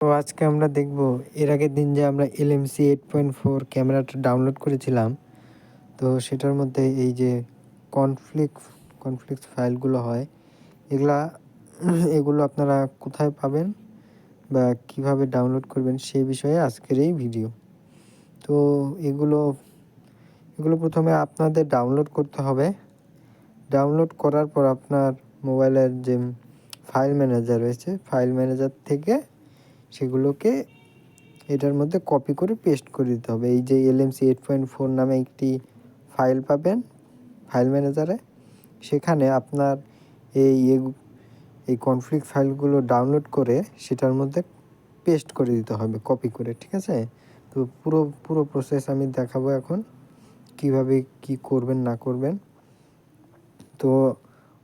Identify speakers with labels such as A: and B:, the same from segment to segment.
A: তো আজকে আমরা দেখব, এর আগের দিন যে আমরা এলএমসি এইট পয়েন্ট ফোর ক্যামেরাটা ডাউনলোড করেছিলাম, তো সেটার মধ্যে এই যে কনফ্লিক্ট কনফ্লিক্ট ফাইলগুলো হয়, এগুলা, এগুলো আপনারা কোথায় পাবেন বা কীভাবে ডাউনলোড করবেন সেই বিষয়ে আজকের এই ভিডিও তো এগুলো এগুলো প্রথমে আপনাদের ডাউনলোড করতে হবে। ডাউনলোড করার পর আপনার মোবাইলের যে ফাইল ম্যানেজার রয়েছে ফাইল ম্যানেজার থেকে সেগুলোকে এটার মধ্যে কপি করে পেস্ট করে দিতে হবে। এই যে এলএমসি এইট পয়েন্ট ফোর নামে একটি ফাইল পাবেন ফাইল ম্যানেজারে সেখানে আপনার এই এই কনফ্লিক্ট ফাইলগুলো ডাউনলোড করে সেটার মধ্যে পেস্ট করে দিতে হবে কপি করে, ঠিক আছে? তো পুরো পুরো প্রসেস আমি দেখাবো এখন, কীভাবে কি করবেন, না করবেন। তো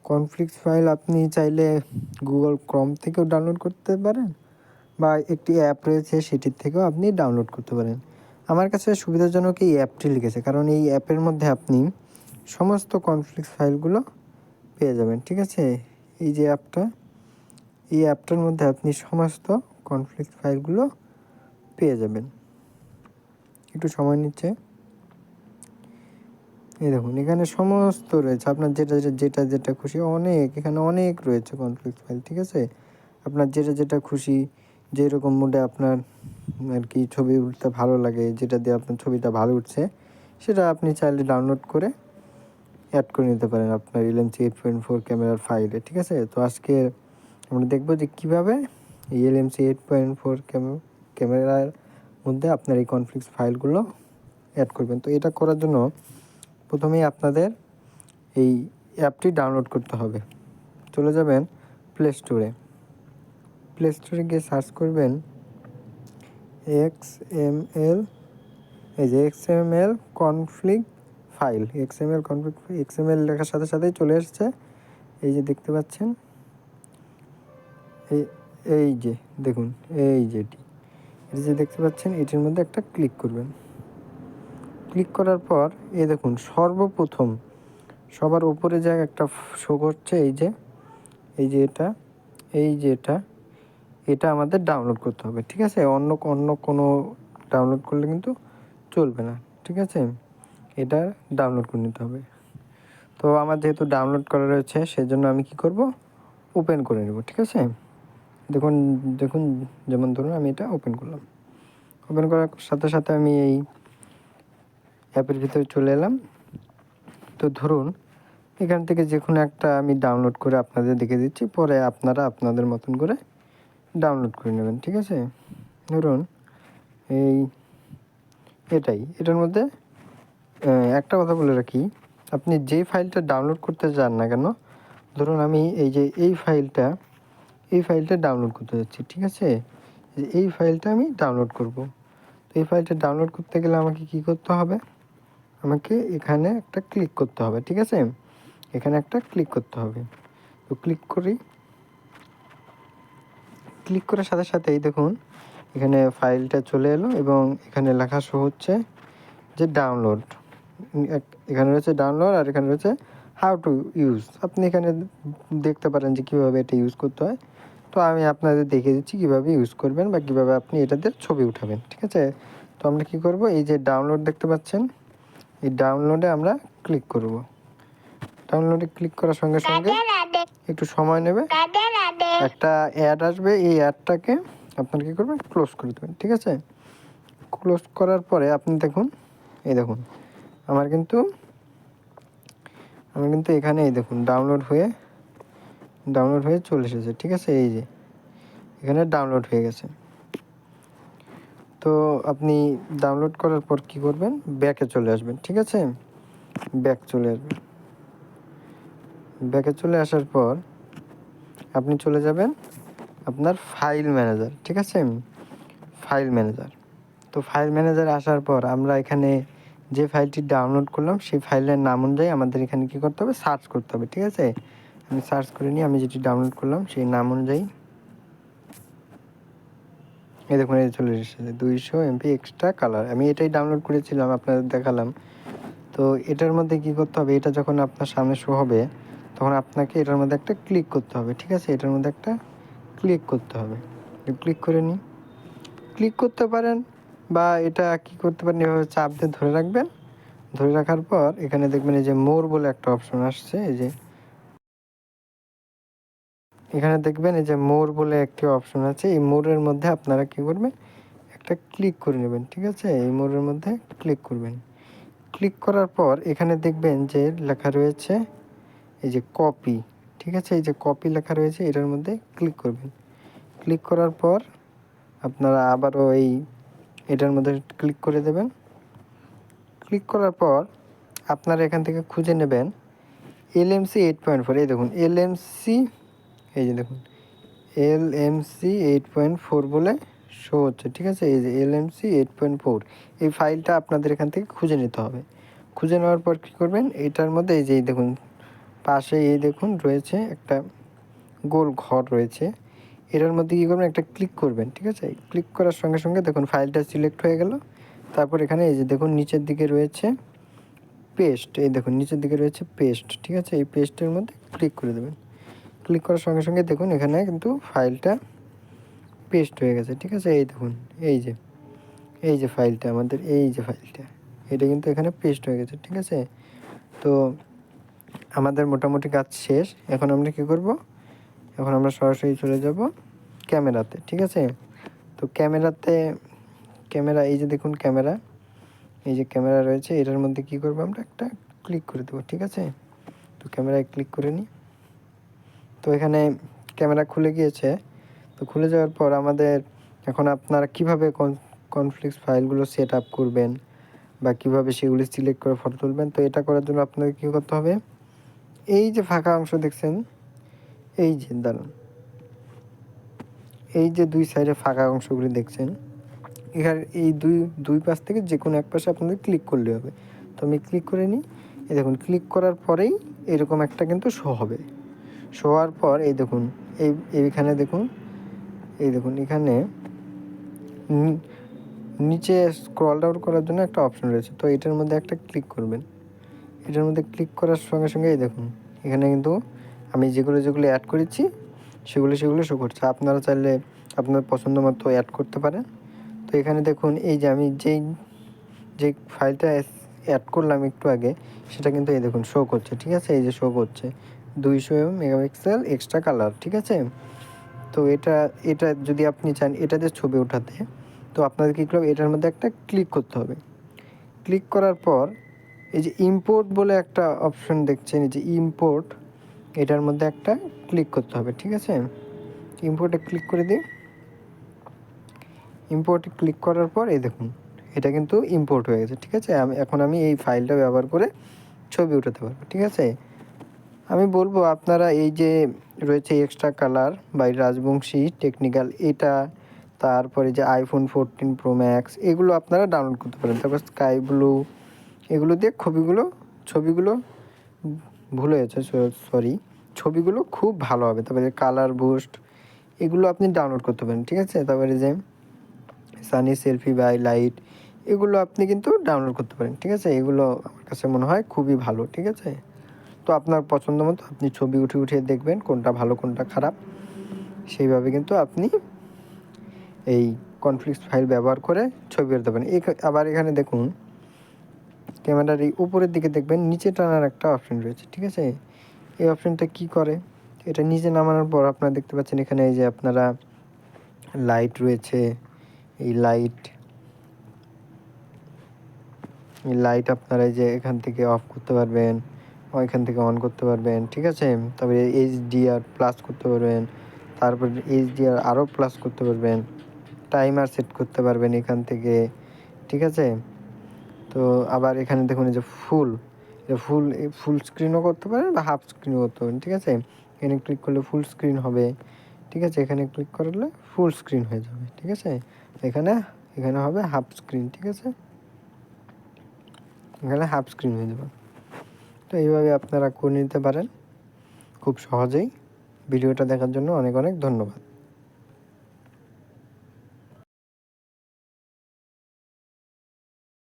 A: কনফ্লিক্ট ফাইল আপনি চাইলে গুগল ক্রম থেকেও ডাউনলোড করতে পারেন। বা একটি অ্যাপ রয়েছে সেটির থেকেও আপনি ডাউনলোড করতে পারেন। আমার কাছে সুবিধাজনক এই অ্যাপটি লিখেছে কারণ এই অ্যাপের মধ্যে আপনি সমস্ত কনফ্লিক্স ফাইলগুলো পেয়ে যাবেন, ঠিক আছে? এই যে অ্যাপটা এই অ্যাপটার মধ্যে আপনি সমস্ত কনফ্লিক্ট ফাইলগুলো পেয়ে যাবেন। একটু সময় নিচ্ছে। এই দেখুন, এখানে সমস্ত রয়েছে। আপনার যেটা যেটা যেটা খুশি, অনেক, এখানে অনেক রয়েছে কনফ্লিক্ট ফাইল, ঠিক আছে? আপনার যেটা যেটা খুশি যেরকম মুডে আপনার আর কি ছবি উঠতে ভালো লাগে, যেটা দিয়ে আপনার ছবিটা ভালো উঠছে, সেটা আপনি চাইলে ডাউনলোড করে অ্যাড করে নিতে পারেন আপনার এলএমসি এইট পয়েন্ট ফোর ক্যামেরার ফাইলে ঠিক আছে? তো আজকে আমরা দেখব যে কীভাবে এই এলএমসি এইট পয়েন্ট ফোর ক্যামেরার মধ্যে আপনার এই কনফ্লিক্স ফাইলগুলো অ্যাড করবেন। তো এটা করার জন্য প্রথমেই আপনাদের এই অ্যাপটি ডাউনলোড করতে হবে। চলে যাবেন প্লে স্টোরে প্লে স্টোরে গিয়ে সার্চ করবেন এক্স এম এল এই যে X M L conflict file X M L conflict X M L লেখার সাথে সাথেই চলে এসছে। এই যে দেখতে পাচ্ছেন, এই এই যে দেখুন, এই যেটি এই যে দেখতে পাচ্ছেন, এটির মধ্যে একটা ক্লিক করবেন। ক্লিক করার পর, এই দেখুন, সর্বপ্রথম সবার উপরে যা একটা শো করছে, এই যে এই যে এটা, এই যে এটা এটা আমাদের ডাউনলোড করতে হবে, ঠিক আছে? অন্য অন্য কোনো ডাউনলোড করলে কিন্তু চলবে না, ঠিক আছে? এটা ডাউনলোড করে নিতে হবে। তো আমার যেহেতু ডাউনলোড করা রয়েছে সেই জন্য আমি কি করব? ওপেন করে নেব, ঠিক আছে? দেখুন দেখুন, যেমন ধরুন আমি এটা ওপেন করলাম। ওপেন করার সাথে সাথে আমি এই অ্যাপের ভিতরে চলে এলাম। তো ধরুন, এখান থেকে যে কোনো একটা আমি ডাউনলোড করে আপনাদের দেখে দিচ্ছি, পরে আপনারা আপনাদের মতন করে ডাউনলোড করে নেবেন, ঠিক আছে? ধরুন এই এটাই, এটার মধ্যে একটা কথা বলে রাখি, আপনি যেই ফাইলটা ডাউনলোড করতে চান না কেন, ধরুন আমি এই যে এই ফাইলটা এই ফাইলটা ডাউনলোড করতে যাচ্ছি, ঠিক আছে? এই ফাইলটা আমি ডাউনলোড করব। তো এই ফাইলটা ডাউনলোড করতে গেলে আমাকে কি করতে হবে? আমাকে এখানে একটা ক্লিক করতে হবে, ঠিক আছে? এখানে একটা ক্লিক করতে হবে। তো ক্লিক করি ক্লিক করার সাথে সাথেই দেখুন এখানে ফাইলটা চলে এলো এবং এখানে লেখা শো হচ্ছে যে ডাউনলোড এখানে রয়েছে ডাউনলোড আর এখানে রয়েছে হাউ টু ইউজ আপনি এখানে দেখতে পারেন যে কীভাবে এটা ইউজ করতে হয়। তো আমি আপনাদের দেখিয়ে দিচ্ছি কীভাবে ইউজ করবেন বা কীভাবে আপনি এটাতে ছবি উঠাবেন ঠিক আছে? তো আমরা কী করব? এই যে ডাউনলোড দেখতে পাচ্ছেন এই ডাউনলোডে আমরা ক্লিক করব। ডাউনলোডে ক্লিক করার সঙ্গে সঙ্গে একটু সময় নেবে। একটা অ্যাড আসবে, এই অ্যাডটাকে আপনার কী করবেন? ক্লোজ করে দেবেন, ঠিক আছে? ক্লোজ করার পরে আপনি দেখুন, এই দেখুন, আমার কিন্তু আমি কিন্তু এখানে এই দেখুন ডাউনলোড হয়ে ডাউনলোড হয়ে চলে এসেছে, ঠিক আছে? এই যে, এখানে ডাউনলোড হয়ে গেছে। তো আপনি ডাউনলোড করার পর কি করবেন? ব্যাকে চলে আসবেন, ঠিক আছে? ব্যাক চলে আসবেন। ব্যাকে চলে আসার পর আপনি চলে যাবেন আপনার ফাইল ম্যানেজার ঠিক আছে? ফাইল ম্যানেজার তো ফাইল ম্যানেজার আসার পর আমরা এখানে যে ফাইলটি ডাউনলোড করলাম, সেই ফাইলের নাম অনুযায়ী আমাদের এখানে কী করতে হবে? সার্চ করতে হবে, ঠিক আছে? আমি সার্চ করে নিই আমি যেটি ডাউনলোড করলাম, সেই নাম অনুযায়ী এই দেখুন, এই চলে এসেছে। দুইশো এমপি এক্সট্রা কালার আমি এটাই ডাউনলোড করেছিলাম, আপনাদের দেখালাম। তো এটার মধ্যে কি করতে হবে? এটা যখন আপনার সামনে শো হবে তখন আপনাকে এটার মধ্যে একটা ক্লিক করতে হবে, ঠিক আছে? এটার মধ্যে একটা ক্লিক করতে হবে। ক্লিক করে নিই ক্লিক করতে পারেন বা এটা কি করতে পারেন, এভাবে চাপ দিয়ে ধরে রাখবেন। ধরে রাখার পর এখানে দেখবেন এই যে মোর বলে একটা অপশন আসছে, এই যে এখানে দেখবেন এই যে মোর বলে একটি অপশন আছে। এই মোরের মধ্যে আপনারা কি করবেন? একটা ক্লিক করে নেবেন, ঠিক আছে? এই মোরের মধ্যে ক্লিক করবেন। ক্লিক করার পর এখানে দেখবেন যে লেখা রয়েছে এই যে কপি ঠিক আছে? এই যে কপি লেখা রয়েছে, এটার মধ্যে ক্লিক করবেন। ক্লিক করার পর আপনারা আবারও এই এটার মধ্যে ক্লিক করে দেবেন। ক্লিক করার পর আপনারা এখান থেকে খুঁজে নেবেন এলএমসি এইট পয়েন্ট ফোর এই দেখুন, এলএমসি, এই যে দেখুন L M C eight point four বলে শো হচ্ছে, ঠিক আছে? এই যে L M C eight point four এই ফাইলটা আপনাদের এখান থেকে খুঁজে নিতে হবে। খুঁজে নেওয়ার পর কী করবেন? এটার মধ্যে এই যে দেখুন পাশে এই দেখুন রয়েছে একটা গোল ঘর রয়েছে। এটার মধ্যে কী করবেন? একটা ক্লিক করবেন, ঠিক আছে? ক্লিক করার সঙ্গে সঙ্গে দেখুন ফাইলটা সিলেক্ট হয়ে গেল। তারপর এখানে এই যে দেখুন নিচের দিকে রয়েছে পেস্ট এই দেখুন নিচের দিকে রয়েছে পেস্ট ঠিক আছে? এই পেস্টের মধ্যে ক্লিক করে দেবেন। ক্লিক করার সঙ্গে সঙ্গে দেখুন এখানে কিন্তু ফাইলটা পেস্ট হয়ে গেছে, ঠিক আছে? এই দেখুন, এই যে এই যে ফাইলটা আমাদের এই যে ফাইলটা এটা কিন্তু এখানে পেস্ট হয়ে গেছে, ঠিক আছে? তো আমাদের মোটামুটি কাজ শেষ। এখন আমরা কী করব? এখন আমরা সরাসরি চলে যাব ক্যামেরাতে, ঠিক আছে? তো ক্যামেরাতে, ক্যামেরা, এই যে দেখুন ক্যামেরা, এই যে ক্যামেরা রয়েছে, এটার মধ্যে কি করব আমরা? একটা ক্লিক করে দেবো, ঠিক আছে? তো ক্যামেরায় ক্লিক করে নিই। তো এখানে ক্যামেরা খুলে গিয়েছে। তো খুলে যাওয়ার পর আমাদের এখন আপনারা কীভাবে কনফ্লিক্স ফাইলগুলো সেট আপ করবেন বা কীভাবে সেগুলি সিলেক্ট করে ফটো তুলবেন? তো এটা করার জন্য আপনাকে কী করতে হবে? এই যে ফাঁকা অংশ দেখছেন, এই যে দাঁড়ান। এই যে দুই সাইডে ফাঁকা অংশগুলি দেখছেন, এখানে এই দুই দুই পাশ থেকে যে কোনো এক পাশে আপনাদের ক্লিক করলে হবে। তো আমি ক্লিক করে নিই। এই দেখুন, ক্লিক করার পরেই এরকম একটা কিন্তু শো হবে। শো হওয়ার পর এই দেখুন, এই, এইখানে দেখুন, এই দেখুন, এখানে নিচে স্ক্রল ডাউন করার জন্য একটা অপশন রয়েছে। তো এটার মধ্যে একটা ক্লিক করবেন। এটার মধ্যে ক্লিক করার সঙ্গে সঙ্গে এই দেখুন, এখানে কিন্তু আমি যেগুলো যেগুলো অ্যাড করেছি, সেগুলো সেগুলো শো করছে। আপনারা চাইলে আপনার পছন্দ মতো অ্যাড করতে পারেন। তো এখানে দেখুন, এই যে আমি যেই যে ফাইলটা অ্যাড করলাম একটু আগে, সেটা কিন্তু এই দেখুন শো করছে, ঠিক আছে? এই যে শো করছে। দুইশো মেগাপিক্সেল এক্সট্রা কালার ঠিক আছে? তো এটা এটা যদি আপনি চান, এটাতে ছবি ওঠাতে, তো আপনাদের কী করবে এটার মধ্যে একটা ক্লিক করতে হবে। ক্লিক করার পর এই যে ইম্পোর্ট বলে একটা অপশন দেখছেন, এই যে ইম্পোর্ট এটার মধ্যে একটা ক্লিক করতে হবে, ঠিক আছে? ইম্পোর্টে ক্লিক করে দিই। ইম্পোর্টে ক্লিক করার পর, এই দেখুন, এটা কিন্তু ইম্পোর্ট হয়ে গেছে, ঠিক আছে? আমি, এখন আমি এই ফাইলটা ব্যবহার করে ছবি উঠাতে পারব, ঠিক আছে? আমি বলব, আপনারা এই যে রয়েছে extra colour by Rajbanshi technical এটা, তারপরে যে আইফোন ফোরটিন প্রো ম্যাক্স এগুলো আপনারা ডাউনলোড করতে পারেন। তারপর স্কাই ব্লু এগুলো দিয়ে ছবিগুলো ছবিগুলো ভুল হয়েছে সরি ছবিগুলো খুব ভালো হবে। তারপরে কালার বুস্ট এগুলো আপনি ডাউনলোড করতে পারেন, ঠিক আছে? তারপরে যে সানি সেলফি বাই লাইট এগুলো আপনি কিন্তু ডাউনলোড করতে পারেন, ঠিক আছে? এগুলো আমার কাছে মনে হয় খুবই ভালো, ঠিক আছে? তো আপনার পছন্দ মতো আপনি ছবি উঠে উঠে দেখবেন, কোনটা ভালো, কোনটা খারাপ। সেইভাবে কিন্তু আপনি এই কনফ্লিক্স ফাইল ব্যবহার করে ছবি উঠতে পারেন। আবার এখানে দেখুন ক্যামেরার এই উপরের দিকে দেখবেন, নিচে টানার একটা অপশন রয়েছে, ঠিক আছে? এই অপশনটা কি করে? এটা নিচে নামানোর পর আপনারা দেখতে পাচ্ছেন এখানে এই যে আপনারা লাইট রয়েছে, এই লাইট এই লাইট আপনারা এই যে এখান থেকে অফ করতে পারবেন এখান থেকে অন করতে পারবেন, ঠিক আছে? তবে তারপরে এইচডিআর প্লাস করতে পারবেন, তারপর এইচডিআর আরও প্লাস করতে পারবেন টাইমার সেট করতে পারবেন এখান থেকে, ঠিক আছে? তো আবার এখানে দেখুন এই যে ফুল ফুল ফুল স্ক্রিনও করতে পারেন বা হাফ স্ক্রিনও করতে পারেন, ঠিক আছে? এখানে ক্লিক করলে ফুল স্ক্রিন হবে, ঠিক আছে? এখানে ক্লিক করলে ফুল স্ক্রিন হয়ে যাবে, ঠিক আছে? এখানে এখানে হবে হাফ স্ক্রিন ঠিক আছে? এখানে হাফ স্ক্রিন হয়ে যাবে। তো এইভাবে আপনারা করে নিতে পারেন। খুব সহজেই। ভিডিওটা দেখার জন্য অনেক অনেক ধন্যবাদ।